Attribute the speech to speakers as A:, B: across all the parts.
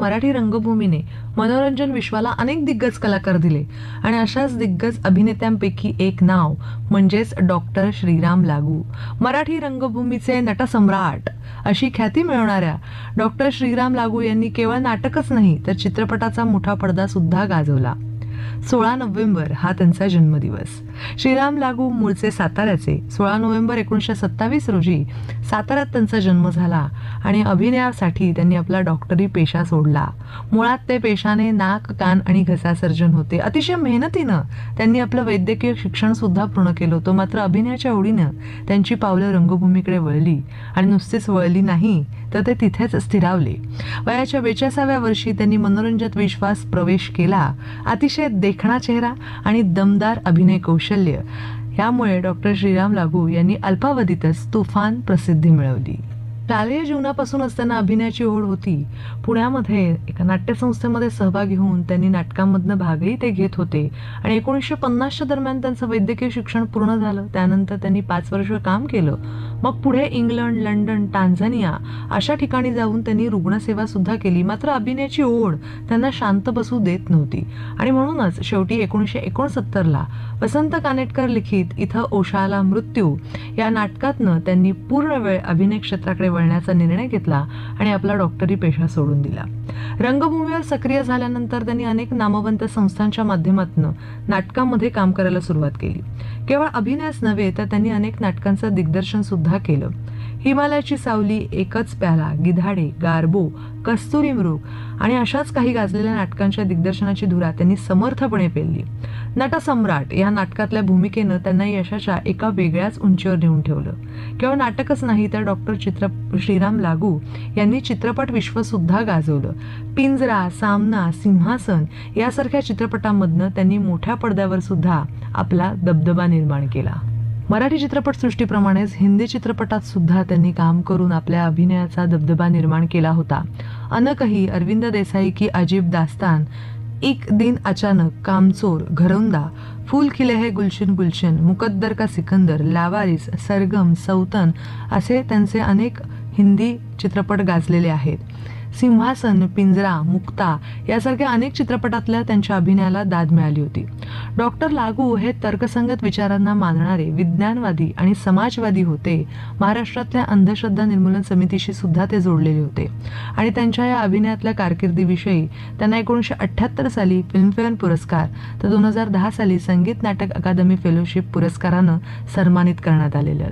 A: मराठी रंगभूमीने मनोरंजन विश्वाला अनेक दिग्गज कलाकार दिले. आणि अशाच दिग्गज अभिनेत्यांपैकी एक नाव म्हणजेच डॉक्टर श्रीराम लागू. मराठी रंगभूमीचे नटसम्राट अशी ख्याती मिळवणाऱ्या डॉक्टर श्रीराम लागू यांनी केवळ नाटकच नाही तर चित्रपटाचा मोठा पडदा सुद्धा गाजवला. सोळा नोव्हेंबर हा त्यांचा जन्मदिवस. श्रीराम लागू मूळचे साताऱ्याचे. सोळा नोव्हेंबर एकोणीसशे सत्तावीस रोजी साताऱ्यात त्यांचा जन्म झाला. आणि अभिनयासाठी त्यांनी आपला डॉक्टरी पेशा सोडला. मुळात ते पेशाने नाक कान आणि घसा सर्जन होते. अतिशय मेहनतीनं त्यांनी आपलं वैद्यकीय शिक्षण सुद्धा पूर्ण केलं होतं. मात्र अभिनयाच्या ओढीनं त्यांची पावलं रंगभूमीकडे वळली आणि नुसतीच वळली नाही तर ते तिथेच स्थिरावले. वयाच्या बेचासाव्या वर्षी त्यांनी मनोरंजन विश्वास प्रवेश केला. अतिशय देखणा चेहरा आणि दमदार अभिनय कौशल्य. यामुळे डॉक्टर श्रीराम लागू यांनी अल्पावधीतच तुफान प्रसिद्धी मिळवली. शालेय जीवनापासूनच त्यांना अभिनयाची ओढ होती. पुण्यामध्ये एका नाट्यसंस्थेमध्ये सहभागी होऊन त्यांनी नाटकांमधनं भागही ते घेत होते. आणि एकोणीसशे पन्नासच्या दरम्यान त्यांचं वैद्यकीय शिक्षण पूर्ण झालं. त्यानंतर त्यांनी पाच वर्ष काम केलं. मग पुढे इंग्लंड लंडन टांझानिया अशा ठिकाणी जाऊन त्यांनी रुग्णसेवा सुद्धा केली. मात्र अभिनयाची ओढ त्यांना शांत बसू देत नव्हती. आणि म्हणूनच शेवटी एकोणीसशे एकोणसत्तरला वसंत कानेटकर लिखित इथं ओशाला मृत्यू या नाटकातनं त्यांनी पूर्ण वेळ अभिनय क्षेत्राकडे वळण्याचा निर्णय घेतला आणि आपला डॉक्टरी पेशा सोडून दिला. रंगभूमीवर सक्रिय झाल्यानंतर त्यांनी अनेक नामवंत संस्थांच्या माध्यमातून नाटकामध्ये काम करायला सुरुवात केली. केवळ अभिनयच नव्हे तर त्यांनी अनेक नाटकांचं दिग्दर्शन सुद्धा केलं. हिमालयाची सावली एकच प्याला गिधाडे गारबो कस्तुरी मृग आणि अशाच काही गाजलेल्या नाटकांच्या दिग्दर्शनाची धुरा त्यांनी समर्थपणे पेलली. नटसम्राट या नाटकातल्या भूमिकेनं त्यांना यशाच्या एका वेगळ्याच उंचीवर नेऊन ठेवलं. केवळ नाटकच नाही तर डॉक्टर चित्र श्रीराम लागू यांनी चित्रपट विश्वसुद्धा गाजवलं. पिंजरा सामना सिंहासन यासारख्या चित्रपटांमधनं त्यांनी मोठ्या पडद्यावर सुद्धा आपला दबदबा निर्माण केला. मराठी चित्रपटसृष्टीप्रमाणेच हिंदी चित्रपटात सुद्धा त्यांनी काम करून आपल्या अभिनयाचा दबदबा निर्माण केला होता. अनकही अरविंद देसाई की अजीब दास्तान एक दिन अचानक कामचोर घरौंदा फूल खिले है गुलशन गुलशन मुकद्दर का सिकंदर लावारिस सरगम सौतन असे त्यांचे अनेक हिंदी चित्रपट गाजलेले आहेत. सिंहासन पिंजरा मुक्ता यासारख्या अनेक चित्रपटातल्या त्यांच्या अभिनयाला दाद मिळाली होती. डॉक्टर लागू हे तर्कसंगत विचारांना मानणारे विज्ञानवादी आणि समाजवादी होते. महाराष्ट्रातल्या अंधश्रद्धा निर्मूलन समितीशी सुद्धा ते जोडलेले होते. आणि त्यांच्या या अभिनयातल्या कारकिर्दीविषयी त्यांना एकोणीसशे अठ्ठ्याहत्तर साली फिल्मफेअर पुरस्कार तर दोन हजार दहा साली संगीत नाटक अकादमी फेलोशिप पुरस्कारानं सन्मानित करण्यात आलेलं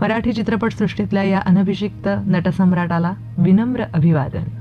A: मराठी चित्रपटसृष्टीतल्या या अनभिषिक्त नटसम्राटाला विनम्र अभिवादन.